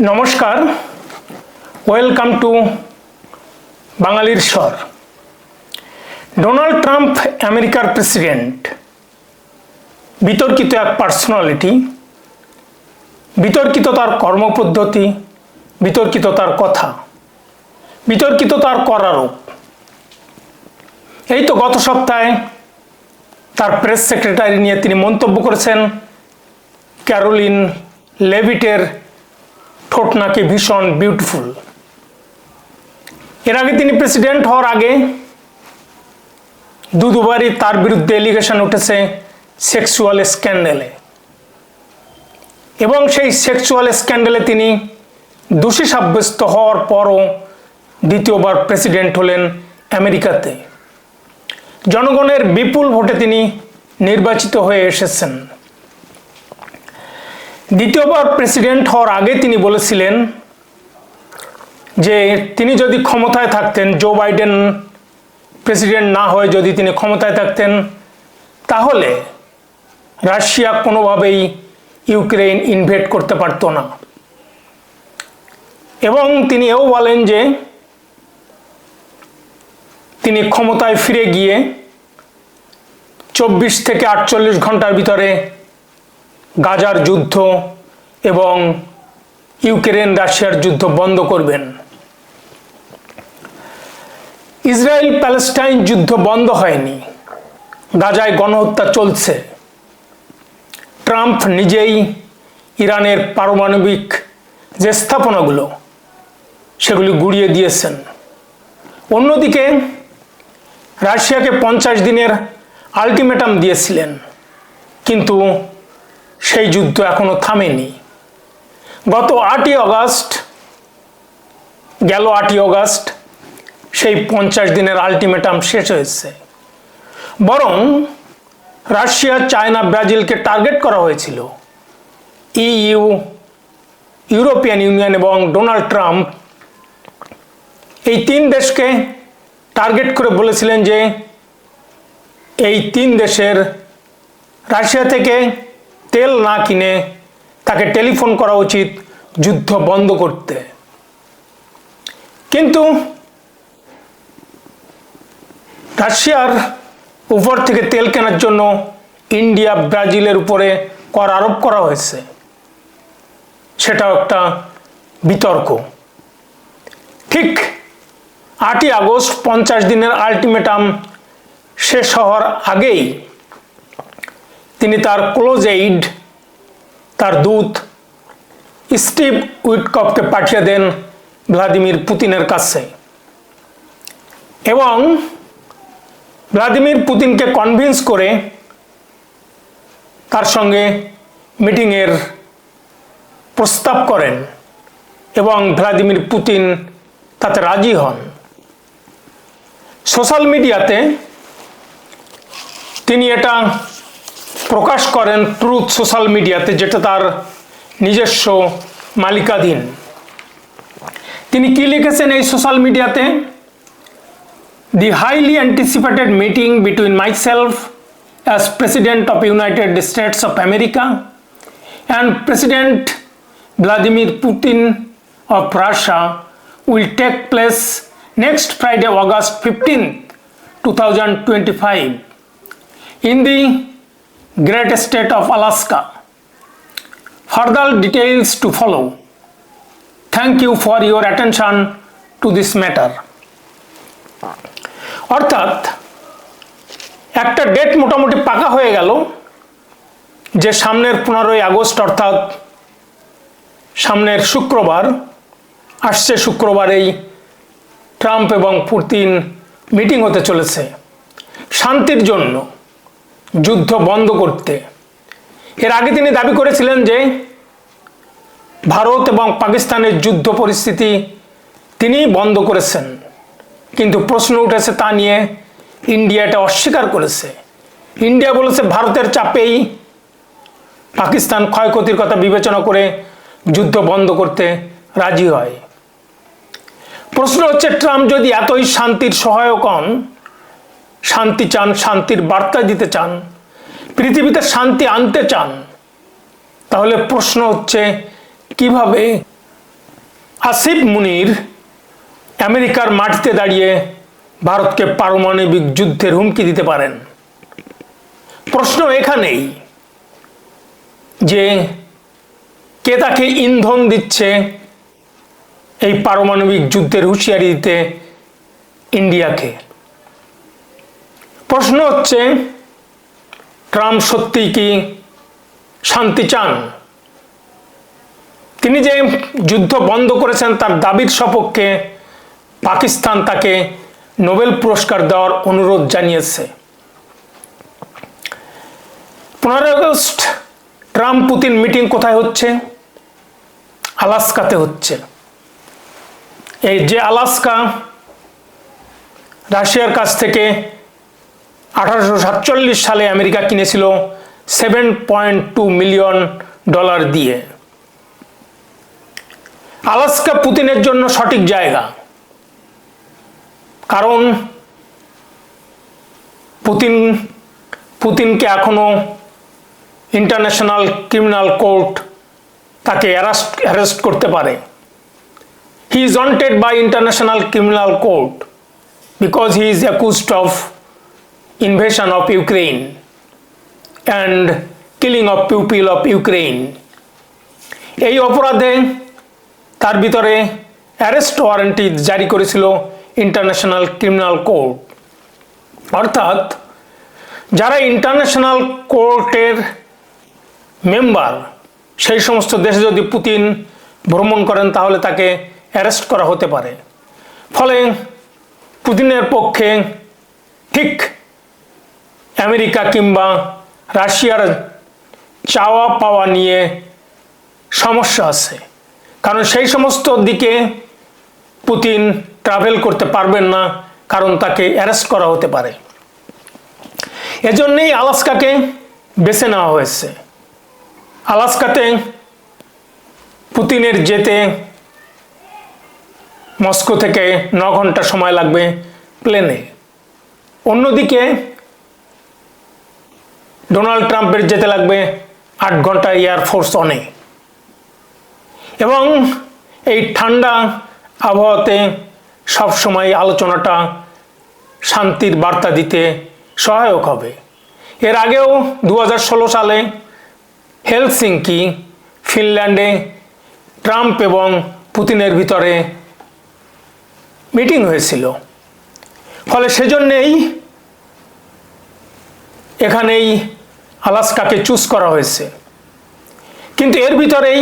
নমস্কার। Welcome to বাঙালির স্বর। ডোনাল্ড ট্রাম্প আমেরিকার প্রেসিডেন্ট বিতর্কিত এক পার্সোনালিটি বিতর্কিত তার কর্মপদ্ধতি। বিতর্কিত তার কথা। বিতর্কিত তার করারূপ এই তো গত সপ্তাহে তার প্রেস সেক্রেটারি নিয়ে তিনি মন্তব্য করেছেন ক্যারোলিন লেভিটের ঠোঁট নাকি ভীষণ বিউটিফুল এর আগে তিনি প্রেসিডেন্ট হওয়ার আগে দু দুবারই তার বিরুদ্ধে এলিগেশন উঠেছে সেক্সুয়াল স্ক্যান্ডেলে এবং সেই সেক্সুয়াল স্ক্যান্ডেলে তিনি দোষী সাব্যস্ত হওয়ার পরও দ্বিতীয়বার প্রেসিডেন্ট হলেন আমেরিকাতে। জনগণের বিপুল ভোটে তিনি নির্বাচিত হয়ে এসেছেন। দ্বিতীয়বার প্রেসিডেন্ট হওয়ার আগে তিনি বলেছিলেন যে তিনি যদি ক্ষমতায় থাকতেন, জো বাইডেন প্রেসিডেন্ট না হয়ে যদি তিনি ক্ষমতায় থাকতেন, তাহলে রাশিয়া কোনোভাবেই ইউক্রেন ইনভেট করতে পারত না। এবং তিনি এও বলেন যে তিনি ক্ষমতায় ফিরে গিয়ে চব্বিশ থেকে আটচল্লিশ ঘণ্টার ভিতরে গাজার যুদ্ধ এবং ইউক্রেন রাশিয়ার যুদ্ধ বন্ধ করবেন। ইসরায়েল প্যালেস্টাইন যুদ্ধ বন্ধ হয়নি। গাজায় গণহত্যা চলছে। ট্রাম্প নিজেই ইরানের পারমাণবিক যে স্থাপনাগুলো, সেগুলি গুড়িয়ে দিয়েছেন। অন্যদিকে, রাশিয়াকে পঞ্চাশ দিনের আলটিমেটাম দিয়েছিলেন। কিন্তু সেই যুদ্ধ এখনও থামেনি। গত আটই অগাস্ট, গেল আটই অগাস্ট, সেই পঞ্চাশ দিনের আলটিমেটাম শেষ হয়েছে। বরং রাশিয়া, চায়না, ব্রাজিলকে টার্গেট করা হয়েছিল। ইইউ, ইউরোপিয়ান ইউনিয়ন এবং ডোনাল্ড ট্রাম্প এই তিন দেশকে টার্গেট করে বলেছিলেন যে এই তিন দেশের রাশিয়া থেকে তেল না কিনে তাকে টেলিফোন করা উচিত যুদ্ধ বন্ধ করতে। কিন্তু রাশিয়ার উপর থেকে তেল কেনার জন্য ইন্ডিয়া, ব্রাজিলের উপরে কর আরোপ করা হয়েছে। সেটাও একটা বিতর্ক। ঠিক আটই আগস্ট পঞ্চাশ দিনের আলটিমেটাম শেষ হওয়ার আগেই তিনি তার ক্লোজ এইড তার দূত, স্টিভ উইটকপকে পাঠিয়ে দেন ভ্লাদিমির পুতিনের কাছে। এবং ভ্লাদিমির পুতিনকে কনভিন্স করে তার সঙ্গে মিটিংয়ের প্রস্তাব করেন এবং ভ্লাদিমির পুতিন তাতে রাজি হন। সোশ্যাল মিডিয়াতে তিনি এটা প্রকাশ করেন ট্রুথ সোশ্যাল মিডিয়াতে যেটা তার নিজস্ব মালিকাধীন। তিনি কি লিখেছেন এই সোশ্যাল মিডিয়াতে the highly anticipated meeting between myself as president of United States of America and president Vladimir Putin of Russia will take place next Friday, August 15th, 2025, in the great state of Alaska. Further details to follow. Thank you for your attention to this matter. অর্থাৎ, একটা date মোটামুটি পাকা হয়ে গেল, যে সামনের পনেরোই August, অর্থাৎ সামনের শুক্রবার, আসছে শুক্রবার এই ট্রাম্প এবং পুতিন মিটিং হতে চলেছে শান্তির জন্য যুদ্ধ বন্ধ করতে। এর আগে তিনি দাবি করেছিলেন যে ভারত এবং পাকিস্তানের যুদ্ধ পরিস্থিতি তিনি বন্ধ করেছেন। কিন্তু প্রশ্ন উঠেছে তা নিয়ে ইন্ডিয়া এটা অস্বীকার করেছে। ইন্ডিয়া বলেছে ভারতের চাপেই পাকিস্তান ক্ষয়ক্ষতির কথা বিবেচনা করে যুদ্ধ বন্ধ করতে রাজি হয়। প্রশ্ন হচ্ছে, ট্রাম্প যদি এতই শান্তির সহায়ক হন শান্তি চান, শান্তির বার্তা দিতে চান, পৃথিবীতে শান্তি আনতে চান, তাহলে প্রশ্ন হচ্ছে, কীভাবে আসিফ মুনির আমেরিকার মাটিতে দাঁড়িয়ে ভারতকে পারমাণবিক যুদ্ধের হুমকি দিতে পারেন? প্রশ্ন এখানেই যে কে তাকে ইন্ধন দিচ্ছে এই পারমাণবিক যুদ্ধের হুঁশিয়ারি দিতে ইন্ডিয়াকে? প্রশ্ন হচ্ছে, ট্রাম্প সত্যিই কি শান্তি চান? তিনি যে যুদ্ধ বন্ধ করেছেন, তার দাবির সপক্ষে পাকিস্তান তাকে নোবেল পুরস্কার দেওয়ার অনুরোধ জানিয়েছে। পনেরোই আগস্ট, ট্রাম্প পুতিন মিটিং কোথায় হচ্ছে? আলাস্কাতে হচ্ছে। এই যে আলাস্কা, রাশিয়ার কাছ থেকে আঠারোশো সাতচল্লিশ সালে আমেরিকা কিনেছিল seven point two million dollar দিয়ে। আলাস্কা পুতিনের জন্য সঠিক জায়গা। কারণ পুতিন, পুতিনকে এখনও ইন্টারন্যাশনাল ক্রিমিনাল কোর্ট তাকে অ্যারেস্ট অ্যারেস্ট করতে পারে। He is wanted by international criminal court because he is accused of invasion of Ukraine and killing of people of Ukraine. এই অপরাধে তার ভিতরে অ্যারেস্ট ওয়ারেন্টি জারি করেছিল ইন্টারন্যাশনাল ক্রিমিনাল কোর্ট অর্থাৎ যারা ইন্টারন্যাশনাল কোর্টের মেম্বার সেই সমস্ত দেশে যদি পুতিন ভ্রমণ করেন, তাহলে তাকে অ্যারেস্ট করা হতে পারে। ফলে পুতিনের পক্ষে ঠিক আমেরিকা কিংবা রাশিয়ার চাওয়া পাওয়া নিয়ে সমস্যা আছে। কারণ সেই সমস্ত দিকে পুতিন ট্রাভেল করতে পারবেন না, কারণ তাকে অ্যারেস্ট করা হতে পারে। এজন্যেই আলাস্কাকে বেছে নেওয়া হয়েছে। আলাস্কাতে পুতিনের যেতে মস্কো থেকে ন ঘণ্টা সময় লাগবে প্লেনে। অন্যদিকে ডোনাল্ড ট্রাম্পের যেতে লাগবে আট ঘণ্টা এয়ারফোর্স অনে এবং এই ঠান্ডা আবহাওয়াতে সবসময় আলোচনাটা শান্তির বার্তা দিতে সহায়ক হবে। এর আগেও দু হাজার ষোলো সালে হেলসিঙ্কি, ফিনল্যান্ডে ট্রাম্প এবং পুতিনের ভিতরে মিটিং হয়েছিল। ফলে সেজন্যেই এখানেই আলাস্কাকে চুজ করা হয়েছে। কিন্তু এর ভিতরেই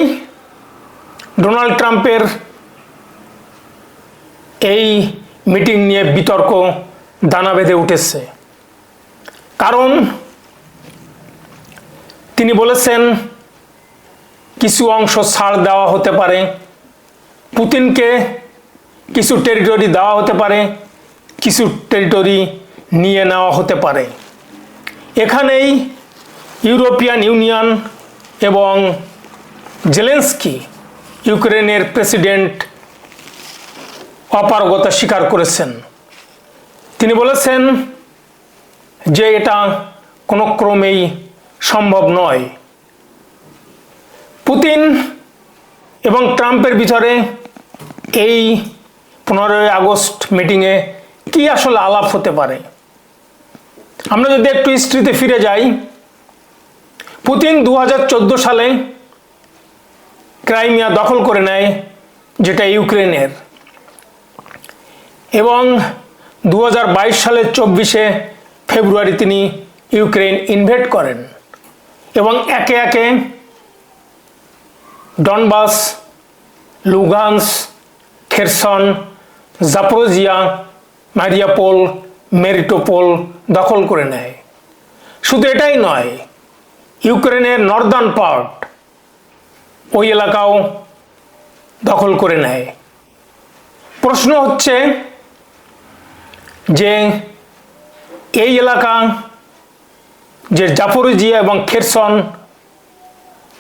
ডোনাল্ড ট্রাম্পের এই মিটিং নিয়ে বিতর্ক দানা বেঁধে উঠেছে। কারণ তিনি বলেছেন, কিছু অংশ ছাড় দেওয়া হতে পারে, পুতিনকে কিছু টেরিটরি দেওয়া হতে পারে, কিছু টেরিটরি নিয়ে নেওয়া হতে পারে। এখানেই ইউরোপিয়ান ইউনিয়ন এবং জেলেন্সকি ইউক্রেনের প্রেসিডেন্ট অপারগতা স্বীকার করেছেন। তিনি বলেছেন যে এটা কোনো ক্রমেই সম্ভব নয়। পুতিন এবং ট্রাম্পের ভিতরে এই পনেরোই আগস্ট মিটিংয়ে কি আসলে আলাপ হতে পারে? আমরা যদি একটু হিস্ট্রিতে ফিরে যাই পুতিন দু হাজার চোদ্দ সালে ক্রাইমিয়া দখল করে নেয়, যেটা ইউক্রেনের। এবং দু হাজার বাইশ সালের চব্বিশে ফেব্রুয়ারি তিনি ইউক্রেন ইনভেট করেন এবং একে একে ডনবাস লুগান্স খেরসন, জাপোজিয়া, মারিয়াপোল, মেরিটোপোল দখল করে নেয়। শুধু এটাই নয় ইউক্রেনের নর্দার্ন পার্ট ওই এলাকাও দখল করে নেয়। প্রশ্ন হচ্ছে যে এই এলাকা যে জাপোরিজিয়া এবং খেরসন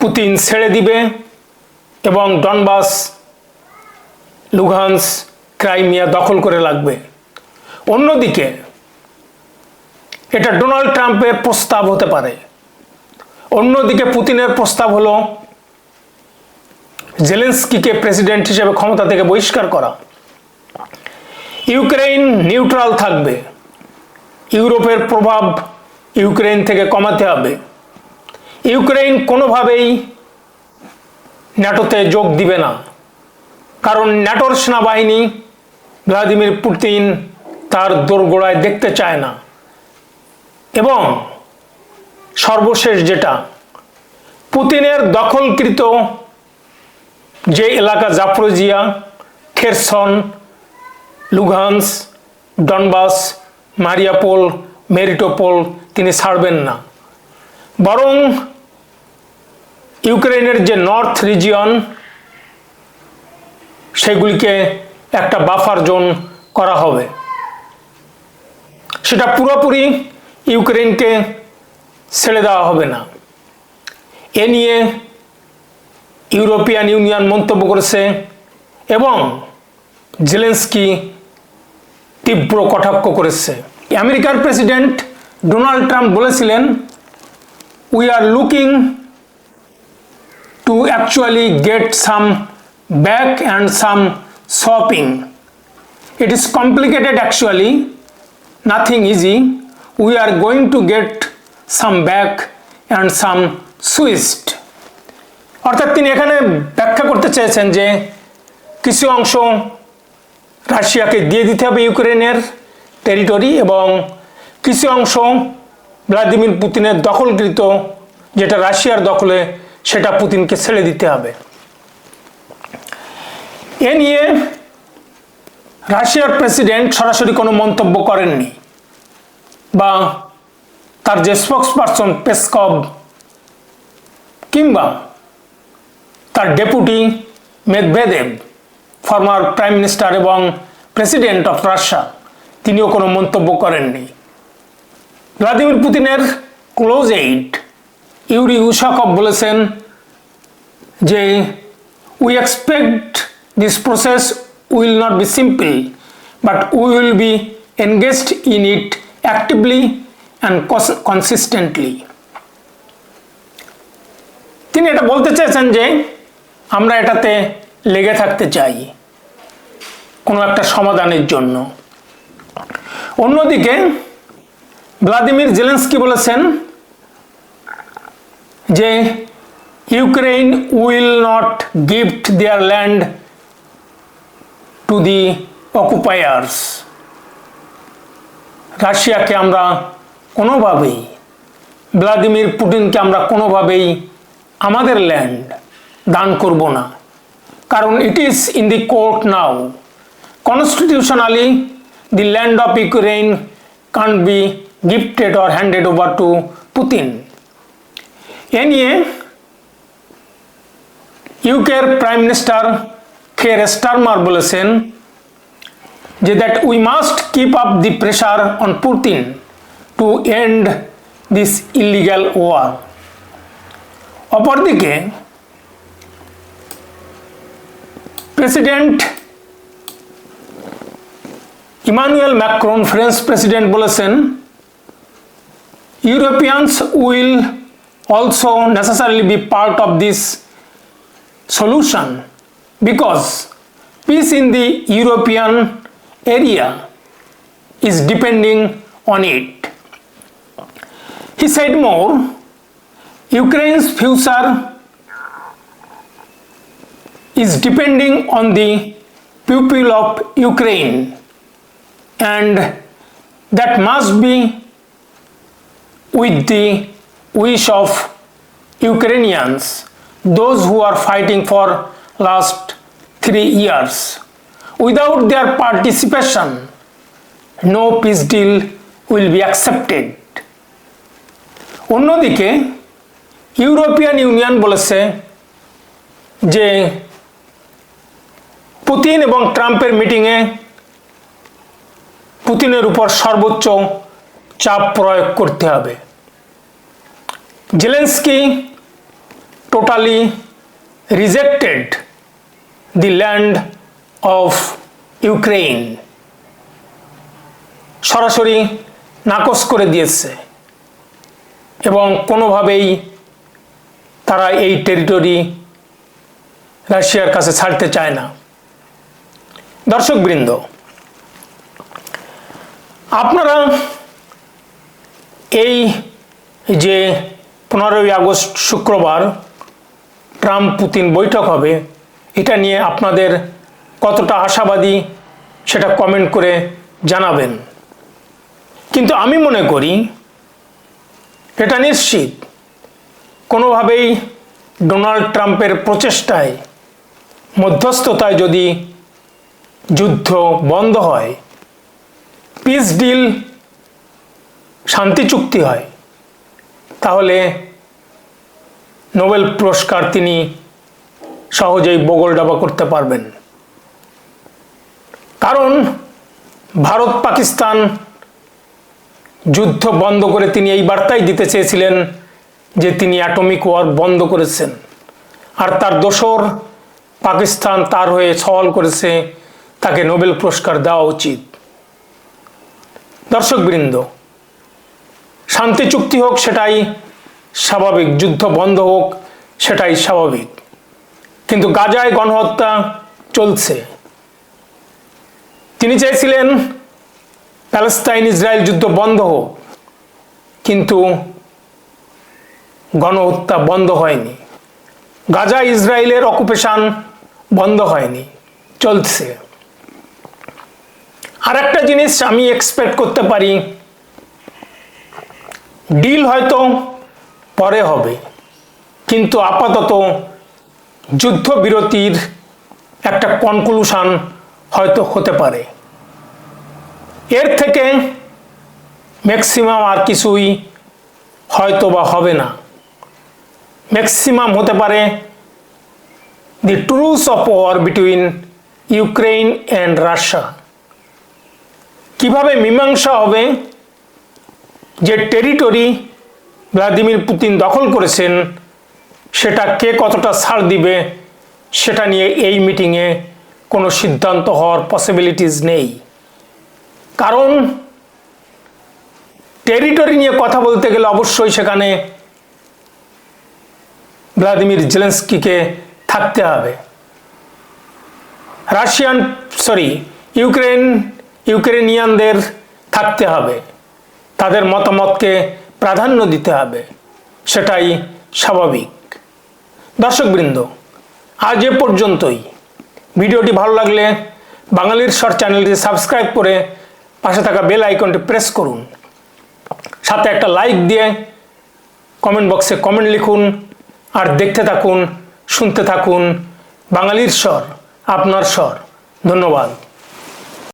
পুতিন ছেড়ে দিবে এবং ডনবাস লুঘান্স ক্রাইমিয়া দখল করে লাগবে। অন্যদিকে এটা ডোনাল্ড ট্রাম্পের প্রস্তাব হতে পারে। অন্যদিকে পুতিনের প্রস্তাব হলো জেলেন্সকিকে প্রেসিডেন্ট হিসেবে ক্ষমতা থেকে বহিষ্কার করা। ইউক্রেন নিউট্রাল থাকবে। ইউরোপের প্রভাব ইউক্রেন থেকে কমাতে হবে। ইউক্রেন কোনোভাবেই ন্যাটোতে যোগ দিবে না। কারণ ন্যাটোর সেনাবাহিনী ভ্লাদিমির পুতিন তার দোরগোড়ায় দেখতে চায় না। এবং সর্বশেষ যেটা, পুতিনের দখলকৃত যে এলাকা জাফরোজিয়া, খেরসন লুঘান্স ডনবাস, মারিয়াপোল, মেরিটোপোল, তিনি ছাড়বেন না। বরং ইউক্রেনের যে নর্থ রিজিয়ন, সেগুলিকে একটা বাফার জোন করা হবে। সেটা পুরোপুরি ইউক্রেনকে ছেড়ে দেওয়া হবে না। এ নিয়ে ইউরোপিয়ান ইউনিয়ন মন্তব্য করেছে এবং জেলেন্সকি তীব্র কটাক্ষ করেছে। আমেরিকার প্রেসিডেন্ট ডোনাল্ড ট্রাম্প বলেছিলেন we are looking to actually get some back and some shopping it is complicated actually nothing easy we are going to get some back and some switched অর্থাৎ তিনি এখানে ব্যাখ্যা করতে চেয়েছেন যে কিছু অংশ রাশিয়াকে দিয়ে দিতে হবে ইউক্রেনের টেরিটরি এবং কিছু অংশ ভ্লাদিমির পুতিনের দখলকৃত যেটা রাশিয়ার দখলে সেটা পুতিনকে ছেড়ে দিতে হবে। এ নিয়ে রাশিয়ার প্রেসিডেন্ট সরাসরি কোনো মন্তব্য করেননি বা তার যে স্পোক্স পারসন পেসকভ কিংবা তার deputy Medvedev former prime minister এবং প্রেসিডেন্ট অফ রাশিয়া তিনিও কোনো মন্তব্য করেননি। ভ্লাদিমির পুতিনের ক্লোজ এইড ইউরি উশাকভ বলেছেন যে we expect this process will not be simple but we will be engaged in it actively and consistently তিনি এটা বলতে চেয়েছেন যে, আমরা এটাতে লেগে থাকতে চাই কোনো একটা সমাধানের জন্য। অন্যদিকে, ভ্লাদিমির জেলেন্সকি বলেছেন যে Ukraine will not gift their land to the occupiers. রাশিয়াকে আমরা কোনোভাবেই ভ্লাদিমির পুটিনকে আমরা কোনোভাবেই আমাদের ল্যান্ড দান করব না। কারণ it is in the court now constitutionally the land of Ukraine can't be gifted or handed over to Putin. এ নিয়ে ইউকের প্রাইম মিনিস্টার খের স্টারমার বলেছেন যে that we must keep up the pressure on Putin to end this illegal war অপরদিকে president Emmanuel Macron French president বলেছেন Europeans will also necessarily be part of this solution because peace in the European area is depending on it. He said more Ukraine's future is depending on the people of Ukraine and that must be with the wish of Ukrainians, those who are fighting for last three years. Without their participation, no peace deal will be accepted. অন্যদিকে European union বলেছে যে Putin এবং ট্রাম্পের মিটিংয়ে পুতিনের উপর সর্বোচ্চ চাপ প্রয়োগ করতে হবে। Zelensky totally rejected the land of Ukraine. সরাসরি নাকচ করে দিয়েছে। এবং কোনোভাবেই তারা এই টেরিটরি রাশিয়ার কাছে ছাড়তে চায় না। দর্শকবৃন্দ, আপনারা এই যে পনেরোই আগস্ট শুক্রবার ট্রাম্প পুতিন বৈঠক হবে, এটা নিয়ে আপনাদের কতটা আশাবাদী সেটা কমেন্ট করে জানাবেন। কিন্তু আমি মনে করি এটা নিশ্চিত। কোনোভাবেই ডোনাল্ড ট্রাম্পের প্রচেষ্টায় মধ্যস্থতায় যদি যুদ্ধ বন্ধ হয় পিস ডিল শান্তি চুক্তি হয়, তাহলে নোবেল পুরস্কার তিনি সহজেই বগল ডাবা করতে পারবেন। কারণ ভারত পাকিস্তান যুদ্ধ বন্ধ করে তিনি এই বার্তাই দিতে চেয়েছিলেন যে তিনি অ্যাটমিক ওয়ার বন্ধ করেছেন। আর তার দোসর পাকিস্তান তার হয়ে সওয়াল করেছে, তাকে নোবেল পুরস্কার দেওয়া উচিত। দর্শকবৃন্দ, শান্তি চুক্তি হোক সেটাই স্বাভাবিক, যুদ্ধ বন্ধ হোক সেটাই স্বাভাবিক। কিন্তু গাজায় গণহত্যা চলছে। তিনি চেয়েছিলেন প্যালেস্তাইন ইসরায়েল যুদ্ধ বন্ধ হোক, কিন্তু গণহত্যা বন্ধ হয়নি। গাজা ইসরায়েলের অকুপেশন বন্ধ হয়নি, চলছে। আর একটা জিনিস আমি এক্সপেক্ট করতে পারি ডিল হয়তো পরে হবে, কিন্তু আপাতত যুদ্ধবিরতির একটা কনক্লুশন হয়তো হতে পারে। এর থেকে ম্যাক্সিমাম আর কিছুই হয়তো বা হবে না। ম্যাক্সিমাম হতে পারে the truce of war between Ukraine and Russia কীভাবে মীমাংসা হবে, যে টেরিটরি ভ্লাদিমির পুতিন দখল করেছেন, সেটা কে কতটা ছাড় দিবে, সেটা নিয়ে এই মিটিংয়ে কোনো সিদ্ধান্ত হওয়ার পসিবিলিটিস নেই। কারণ টেরিটরি নিয়ে কথা বলতে গেলে অবশ্যই সেখানে ভ্লাদিমির জেলেন্সকিকে থাকতে হবে। রাশিয়ান সরি ইউক্রেন ইউক্রেনিয়ানদের থাকতে হবে। তাদের মতামতকে প্রাধান্য দিতে হবে। সেটাই স্বাভাবিক। দর্শকবৃন্দ, আজ এ পর্যন্তই। ভিডিওটি ভালো লাগলে বাঙালির শর্ট চ্যানেলটি সাবস্ক্রাইব করে পাশে থাকা বেল আইকনটি প্রেস করুন। সাথে একটা লাইক দিয়ে কমেন্ট বক্সে কমেন্ট লিখুন আর দেখতে থাকুন, শুনতে থাকুন। বাঙালির স্বর, আপনার স্বর। ধন্যবাদ।